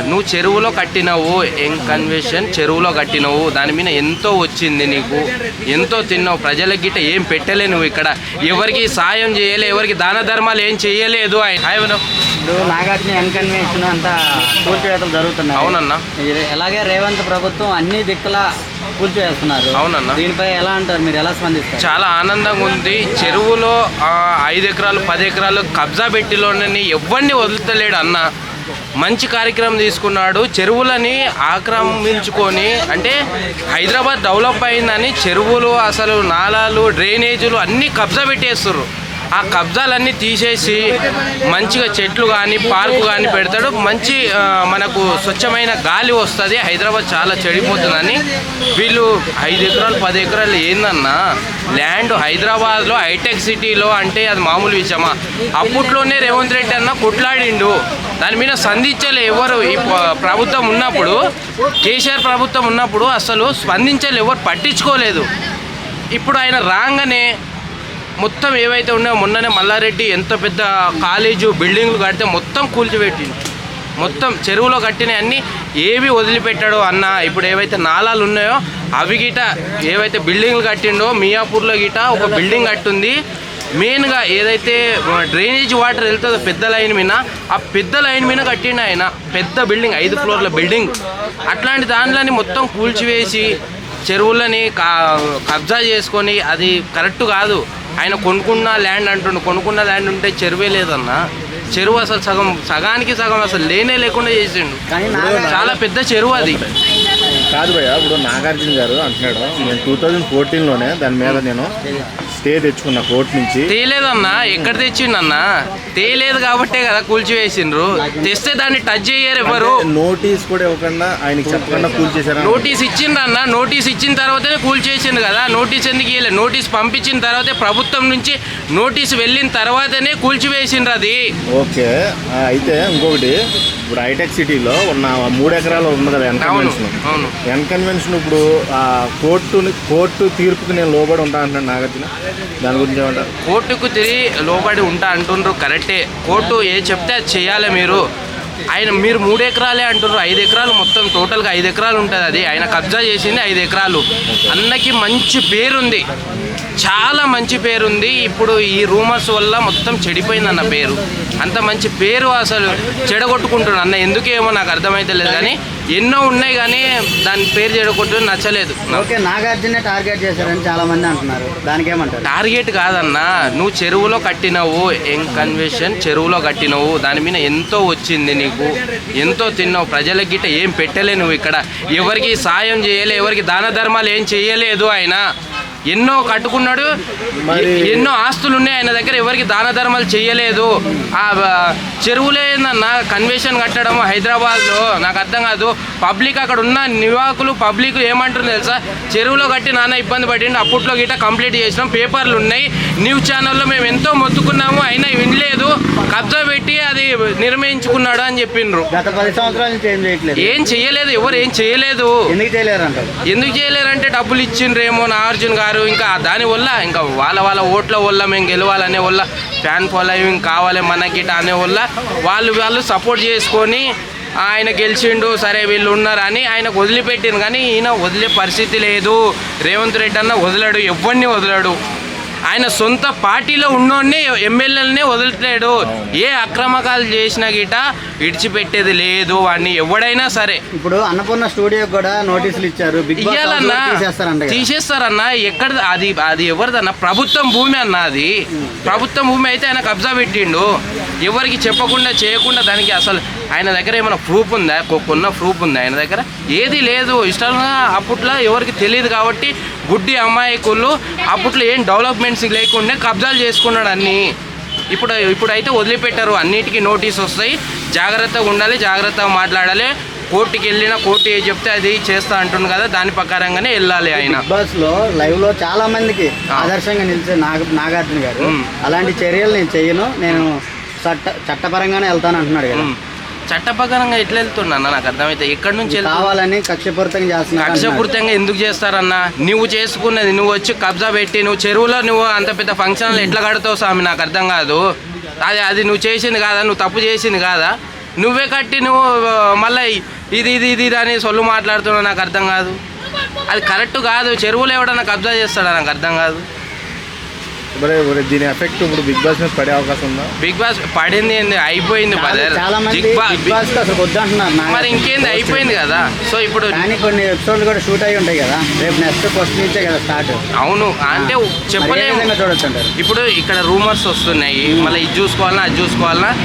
నువ్వు చెరువులో కట్టినవు ఎం కన్వెన్షన్ చెరువులో కట్టినవు దాని మీద ఎంతో వచ్చింది నీకు ఎంతో తిన్నావు ప్రజలకి గిట్ట ఏం పెట్టలే నువ్వు ఇక్కడ. ఎవరికి సాయం చేయలే ఎవరికి దాన ధర్మాలు ఏం చేయలేదు ఆయన. ఇప్పుడు నాగార్జున ఎన్కన్వెన్షన్ అంతా కూల్చివేతలు జరుగుతున్నాయి. అవునన్నా. అలాగే రేవంత్ ప్రభుత్వం అన్ని దిక్కుల కూల్చివేస్తున్నారు. అవునన్నా. దీనిపై ఎలా అంటారు? మీరు ఎలా స్పందిస్తారు? చాలా ఆనందంగా ఉంది. చెరువులో ఆ, ఐదు ఎకరాలు పది ఎకరాలు కబ్జా పెట్టిలోనని ఎవరిని వదులుతలేడు అన్న. మంచి కార్యక్రమం తీసుకున్నాడు. చెరువులని ఆక్రమించుకొని అంటే హైదరాబాద్ డెవలప్ అయిందని చెరువులు అసలు నాలాలు డ్రైనేజీలు అన్నీ కబ్జా పెట్టేస్తున్నారు ఆ కబ్జాలన్నీ తీసేసి మంచిగా చెట్లు కానీ పార్కు కానీ పెడతాడు. మంచి మనకు స్వచ్ఛమైన గాలి వస్తుంది. హైదరాబాద్ చాలా చెడిపోతుందని. వీళ్ళు ఐదు ఎకరాలు పది ఎకరాలు ఏందన్నా ల్యాండ్ హైదరాబాద్లో హైటెక్ సిటీలో అంటే అది మామూలు విషయమా? అప్పట్లోనే రేవంత్ రెడ్డి అన్న కొట్లాడిండు. దాని మీద సంధించలే ఎవరు. ఈ ప్రభుత్వం ఉన్నప్పుడు కేసీఆర్ ప్రభుత్వం ఉన్నప్పుడు అసలు స్పందించలే ఎవరు. పట్టించుకోలేదు. ఇప్పుడు ఆయన రాగానే మొత్తం ఏవైతే ఉన్నాయో మొన్ననే మల్లారెడ్డి ఎంత పెద్ద కాలేజు బిల్డింగ్లు కడితే మొత్తం కూల్చిపెట్టింది మొత్తం చెరువులో కట్టిన అన్నీ ఏవి వదిలిపెట్టాడో అన్న ఇప్పుడు ఏవైతే నాలాలు ఉన్నాయో అవి గిట ఏవైతే బిల్డింగ్లు కట్టిండో మియాపూర్లో గిట ఒక బిల్డింగ్ కట్టుంది. మెయిన్గా ఏదైతే డ్రైనేజ్ వాటర్ వెళ్తుందో పెద్ద లైన్ మీద ఆ పెద్ద లైన్ మీద కట్టిండు ఆయన. పెద్ద బిల్డింగ్ ఐదు ఫ్లోర్ల బిల్డింగ్. అట్లాంటి దాంట్లోని మొత్తం కూల్చివేసి చెరువులని కబ్జా చేసుకొని అది కరెక్ట్ కాదు. ఆయన కొనుక్కున్న ల్యాండ్ అంటుండు. కొనుక్కున్న ల్యాండ్ ఉంటే చెరువే లేదన్న. చెరువు అసలు సగం సగానికి సగం అసలు లేనే లేకుండా చేసిండు. చాలా పెద్ద చెరువు అది. కాదు భయ్య ఇప్పుడు నాగార్జున గారు అంటున్నాడు. నేను టూ థౌజండ్ ఫోర్టీన్లోనే దాని మీద నేను స్టే తెచ్చుకున్న కోర్టు నుంచి. తేలేదన్నా ఎక్కడ తెచ్చిండన్నా? తేలేదు కాబట్టే కదా కూల్చివేసిండ్రు. తెస్తే దాన్ని టచ్ చేయరు ఎవరు. నోటీస్ కూడా ఇవ్వకుండా ఆయనకి చెప్పకుండా కూల్ చేశారా నోటీస్ ఇచ్చిండ్రన్న నోటీస్ ఇచ్చిన తర్వాతనే కూల్చేసిండు కదా. నోటీస్ ఎందుకు ఇవ్వలేదు నోటీస్ పంపించిన తర్వాతే ప్రభుత్వం నుంచి నోటీస్ వెళ్ళిన తర్వాతనే కూల్చివేసిండ్రు అది. ఓకే అయితే ఇంకొకటి. ఇప్పుడు హైటెక్ సిటీలో ఉన్న మూడు ఎకరాలు ఉంది కదా ఎన్ అవును కన్వెన్షన్ అవును. ఎన్ కన్వెన్షన్ ఇప్పుడు ఆ కోర్టుని కోర్టు తీర్పుకి నేను లోబడి ఉంటా అంటున్నాను నాగార్జున. దాని గురించి ఏమంటారు? కోర్టుకు తిరిగి లోబడి ఉంటా అంటుండ్రు కరెక్టే. కోర్టు ఏ చెప్తే అది చేయాలి మీరు. ఆయన మీరు మూడు ఎకరాలే అంటున్నారు. ఐదు ఎకరాలు మొత్తం టోటల్గా ఐదు ఎకరాలు ఉంటుంది అది. ఆయన కబ్జా చేసింది ఐదు ఎకరాలు అన్నకి మంచి పేరుంది. చాలా మంచి పేరుంది. ఇప్పుడు ఈ రూమర్స్ వల్ల మొత్తం చెడిపోయింది అన్న పేరు. అంత మంచి పేరు అసలు చెడగొట్టుకుంటున్నాను అన్న ఎందుకేమో నాకు అర్థమైతే లేదు కానీ ఎన్నో ఉన్నాయి కానీ దాని పేరు చెడగొట్టు నచ్చలేదు. ఓకే నాగార్జునే టార్గెట్ చేశారని చాలా మంది అంటున్నారు. దానికి ఏమంటారు టార్గెట్ కాదన్నా నువ్వు చెరువులో కట్టినవు ఎం కన్వెన్షన్ చెరువులో కట్టినవు దాని మీద ఎంతో వచ్చింది నీకు ఎంతో తిన్నావు ప్రజలకి గిట్ట ఏం పెట్టలే నువ్వు ఇక్కడ. ఎవరికి సాయం చేయలే ఎవరికి దాన ధర్మాలు ఏం చేయలేదు ఆయన. ఎన్నో కట్టుకున్నాడు ఎన్నో ఆస్తులు ఉన్నాయి ఆయన దగ్గర ఎవరికి దాన ధర్మాలు చేయలేదు. ఆ ఆ, చెరువులో ఏందన్న కన్వెన్షన్ కట్టడం హైదరాబాద్లో. నాకు అర్థం కాదు. పబ్లిక్ అక్కడ ఉన్న నివాకులు పబ్లిక్ ఏమంటారు తెలుసా? చెరువులో కట్టి నాన్న ఇబ్బంది పడిండు. అప్పట్లో గిట్ట కంప్లీట్ చేసినాం. పేపర్లు ఉన్నాయి. న్యూస్ ఛానల్లో మేము ఎంతో మొత్తుకున్నాము. అయినా వినలేదు. కబ్జా పెట్టి అది నిర్ణయించుకున్నాడు అని చెప్పిండ్రు గత పది సంవత్సరాల నుంచి ఏం చేయట్లేదు. ఏం చేయలేదు. ఎవరు ఏం చేయలేదు. ఎందుకు చేయలేరంటే డబ్బులు ఇచ్చిండ్రేమో నాగార్జున గారు. ఇంకా దాని వల్ల ఇంకా వాళ్ళ వాళ్ళ ఓట్ల వల్ల మేము గెలవాలనే వల్ల ఫ్యాన్ ఫాలోయింగ్ కావాలి మనకిట అనే వల్ల వాళ్ళు వాళ్ళు సపోర్ట్ చేసుకొని ఆయన గెలిచిండు సరే వీళ్ళు ఉన్నారని ఆయనకు వదిలిపెట్టింది కానీ ఈయన వదిలే పరిస్థితి లేదు. రేవంత్ రెడ్డి అన్న వదలడు ఎవరిని వదలడు. ఆయన సొంత పార్టీలో ఉన్నోడిని ఎమ్మెల్యేలనే వదిలితలేడు ఏ అక్రమకాలు చేసినా గిట విడిచిపెట్టేది లేదు వాడిని ఎవడైనా సరే. ఇప్పుడు అన్నపూర్ణ స్టూడియో కూడా నోటీసులు ఇచ్చారు. ఇయ్యాలన్నా. తీసేస్తారన్నా. ఎక్కడ అది అది ఎవరిదన్నా? ప్రభుత్వం భూమి అన్న అది. ప్రభుత్వం భూమి అయితే ఆయన కబ్జా పెట్టిండు. ఎవరికి చెప్పకుండా చేయకుండా దానికి అసలు ఆయన దగ్గర ఏమైనా ప్రూఫ్ ఉందా? కొన్న ప్రూఫ్ ఉందా ఆయన దగ్గర? ఏది లేదు. ఇష్టంగా అప్పట్లో ఎవరికి తెలియదు కాబట్టి గుడ్డి అమాయకులు అప్పట్లో ఏం డెవలప్మెంట్స్ లేకుండా కబ్జాలు చేసుకున్నాడు అన్నీ. ఇప్పుడు ఇప్పుడైతే వదిలిపెట్టారు అన్నిటికీ నోటీస్ వస్తాయి. జాగ్రత్తగా ఉండాలి జాగ్రత్తగా మాట్లాడాలి. కోర్టుకి వెళ్ళినా కోర్టు ఏ చెప్తే అది చేస్తా అంటుంది కదా దాని ప్రకారంగానే వెళ్ళాలి ఆయన. బాస్లో లైవ్లో చాలా మందికి. ఆదర్శంగా నిలిచే నాగ నాగార్జున గారు. అలాంటి చర్యలు నేను చెయ్యను. నేను చట్ట చట్టపరంగానే వెళ్తాను అంటున్నాడు కదా. ఉమ్. చట్ట ప్రకారంగా ఎట్లా వెళ్తున్నా నాకు అర్థమైతే ఎక్కడి నుంచి కావాలని కక్షపూరితంగా. కక్షపూర్తంగా ఎందుకు చేస్తారన్నా నువ్వు చేసుకున్నది నువ్వు వచ్చి కబ్జా పెట్టి నువ్వు చెరువులో నువ్వు అంత పెద్ద ఫంక్షన్లు ఎట్లా కడతావు స్వామి? నాకు అర్థం కాదు. అది అది నువ్వు చేసింది కాదా? నువ్వు తప్పు చేసింది కాదా? నువ్వే కట్టి నువ్వు మళ్ళీ ఇది ఇది ఇది ఇది అని సొల్లు మాట్లాడుతున్నావు నాకు అర్థం కాదు. అది కరెక్ట్ కాదు. చెరువులు ఎవడన్నా కబ్జా చేస్తాడా? నాకు అర్థం కాదు. మరి దీని ఎఫెక్ట్ ఇప్పుడు బిగ్ బాస్ మీద పడే అవకాశం ఉందా? బిగ్ బాస్ పడింది ఏంది? అయిపోయింది చాలా- బ్రదర్ చాలా మంది బిగ్ బాస్కి అసలు వద్దంటున్నారు మరి ఇంకేంది? అయిపోయింది కదా. సో ఇప్పుడు కానీ కొన్ని ఎపిసోడ్లు కూడా షూట్ అయి ఉంటాయి కదా. రేపు నెక్స్ట్ ఫస్ట్ నుంచే కదా స్టార్ట్ అవును. అంటే చెప్పలేము. విధంగా చూడొచ్చు అంటారు? ఇప్పుడు ఇక్కడ రూమర్స్ వస్తున్నాయి. మళ్ళీ ఇది చూసుకోవాలన్నా అది చూసుకోవాలన్నా.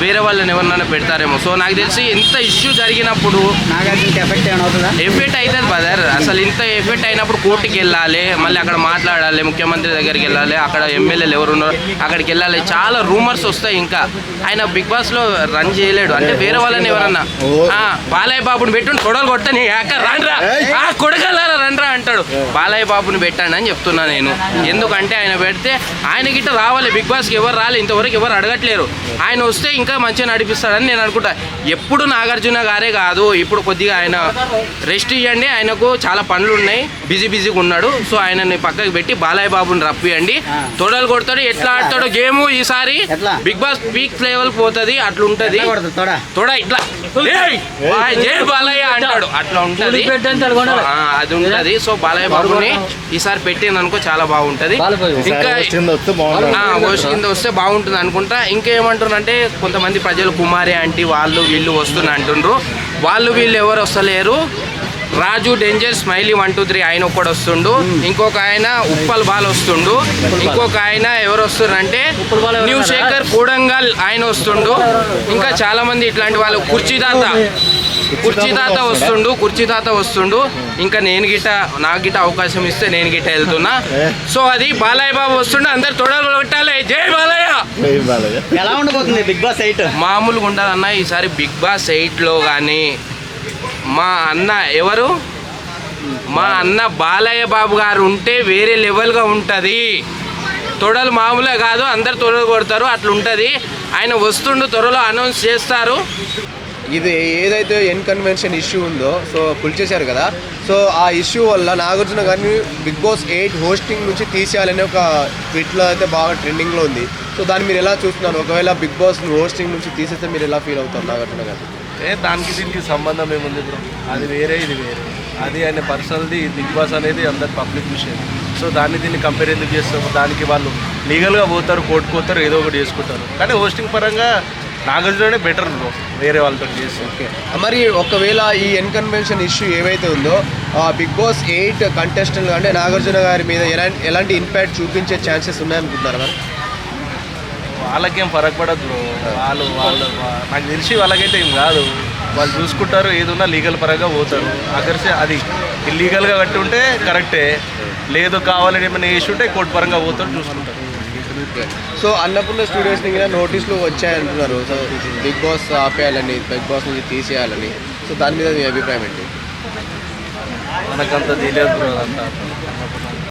వేరే వాళ్ళని ఎవరినైనా పెడతారేమో. సో నాకు తెలిసి ఎంత ఇష్యూ జరిగినప్పుడు ఎఫెక్ట్ ఎఫెక్ట్ అవుతుంది బ్రదర్ అసలు ఇంత ఎఫెక్ట్ అయినప్పుడు కోర్టుకి వెళ్ళాలి మళ్ళీ అక్కడ మాట్లాడాలి ముఖ్యమంత్రి దగ్గరికి వెళ్ళాలి అక్కడ ఎమ్మెల్యేలు ఎవరు ఉన్నారో అక్కడికి వెళ్ళాలి. చాలా రూమర్స్ వస్తాయి ఇంకా. ఆయన బిగ్ బాస్లో రన్ చేయలేడు. అంటే వేరే వాళ్ళని ఎవరన్నా. ఆ, బాలయ్య బాబుని పెట్టుని కొడలు కొట్టని రండ్రా ఆ, కొడగలరా రండ్రా అంటాడు. బాలయ్య బాబుని పెట్టండి అని చెప్తున్నా నేను. ఎందుకంటే ఆయన పెడితే ఆయన గిట్ట రావాలి. బిగ్ బాస్కి ఎవరు రాలి ఇంతవరకు ఎవరు అడగట్లేరు. ఆయన వస్తే ఇంకా మంచిగా నడిపిస్తాడని నేను అనుకుంటా. ఎప్పుడు నాగార్జున గారే కాదు ఇప్పుడు కొద్దిగా ఆయన రెస్ట్ ఇవ్వండి ఆయనకు చాలా పనులు ఉన్నాయి. బిజీ బిజీగా ఉన్నాడు. సో ఆయనని పక్కకి పెట్టి బాలయ్య బాబుని రప్పియండి. తొడలు కొడతాడు. ఎట్లా ఆడతాడో గేమ్ ఈసారి? బిగ్ బాస్ పీక్ లెవెల్ పోతుంది. అట్లుంటది. తోడా? ఇట్లా. "ఏయ్, బాయ్, జై బాలయ్య! అంటాడు అట్లా ఉంటది. ఆ, అది ఉంటది. సో బాలయ్య బాబుని ఈసారి పెట్టింది అనుకో చాలా బాగుంటది. ఇంకా కింద వస్తే బాగుంటుంది. అనుకుంటా. ఇంకేమంటున్నారంటే కొంతమంది ప్రజలు కుమారి ఆంటీ వాళ్ళు వీళ్ళు వస్తున్నా అంటుండ్రు. వాళ్ళు వీళ్ళు ఎవరు వస్తలేరు. Raju danger smiley one two three ఆయన ఒక్కడు వస్తుండు. ఇంకొక ఆయన ఉప్పల్ బాల్ వస్తుండు. ఇంకొక ఆయన ఎవరు వస్తుండ్రంటే న్యూ శేఖర్ కూడంగల్ ఆయన వస్తుండు. ఇంకా చాలా మంది ఇట్లాంటి వాళ్ళు. కుర్చీ తాత కుర్చీ తాత వస్తుండు కుర్చీ తాత వస్తుండు. ఇంకా నేను గిట్ట నాకు గిట్ట అవకాశం ఇస్తే నేను గిట్ట వెళ్తున్నా. సో అది బాలయ్య బాబు వస్తుండే అందరు తొడలు కొట్టాలి. జై బాలయ్య. ఎలా ఉండబోతుంది బిగ్ బాస్ ఎయిట్? మామూలుగా ఉండదన్న ఈసారి బిగ్ బాస్ ఎయిట్లో కానీ మా అన్న ఎవరు? మా అన్న బాలయ్య బాబు గారు ఉంటే వేరే లెవెల్గా ఉంటుంది. తొడలు మామూలుగా కాదు అందరు తొడలు కొడతారు అట్లా ఉంటుంది ఆయన వస్తుండు త్వరలో అనౌన్స్ చేస్తారు. ఇది ఏదైతే ఎన్కన్వెన్షన్ ఇష్యూ ఉందో సో పుల్ చేశారు కదా. సో ఆ ఇష్యూ వల్ల నాగార్జున గారిని బిగ్ బాస్ ఎయిట్ హోస్టింగ్ నుంచి తీసేయాలని ఒక ట్విట్లో అయితే బాగా ట్రెండింగ్లో ఉంది. సో దాన్ని మీరు ఎలా చూస్తున్నారు? ఒకవేళ బిగ్ బాస్ హోస్టింగ్ నుంచి తీసేస్తే మీరు ఎలా ఫీల్ అవుతారు నాగార్జున గారు? ఏ దానికి దీనికి సంబంధం ఏముంది బ్రో? అది వేరే ఇది వేరే. అది ఆయన పర్సనల్ది బిగ్ బాస్ అనేది అందరు పబ్లిక్ విషయం. సో దాన్ని దీన్ని కంపేర్ ఎందుకు చేస్తాము దానికి వాళ్ళు లీగల్గా పోతారు కోర్టుకు పోతారు ఏదో ఒకటి చేసుకుంటారు. కానీ హోస్టింగ్ పరంగా నాగార్జుననే బెటర్ బ్రో వేరే వాళ్ళతో చేసి. ఓకే. మరి ఒకవేళ ఈ ఎన్ కన్వెన్షన్ ఇష్యూ ఏవైతే ఉందో ఆ బిగ్ బాస్ ఎయిట్ కంటెస్టెంట్ అంటే నాగార్జున గారి మీద ఎలాంటి ఎలాంటి ఇంపాక్ట్ చూపించే ఛాన్సెస్ ఉన్నాయనుకుంటున్నారు మరి? వాళ్ళకేం ఫరక్ పడదు బ్రో. వాళ్ళు వాళ్ళు నాకు తెలిసి వాళ్ళకైతే ఏం కాదు. వాళ్ళు చూసుకుంటారు ఏదున్నా లీగల్ పరంగా పోతారు. అగర్సే అది ఇల్లీగల్గా కట్టి ఉంటే కరెక్టే లేదు కావాలని ఏమైనా వేసి ఉంటే కోర్టు పరంగా పోతారు చూసుకుంటారు. సో అన్నపూర్ణ స్టూడియోస్ దగ్గర నోటీసులు వచ్చాయంటున్నారు. సో బిగ్ బాస్ ఆపేయాలని బిగ్ బాస్ నుంచి తీసేయాలని. సో దాని మీద మీ అభిప్రాయం ఏంటి? మనకంత తెలియదు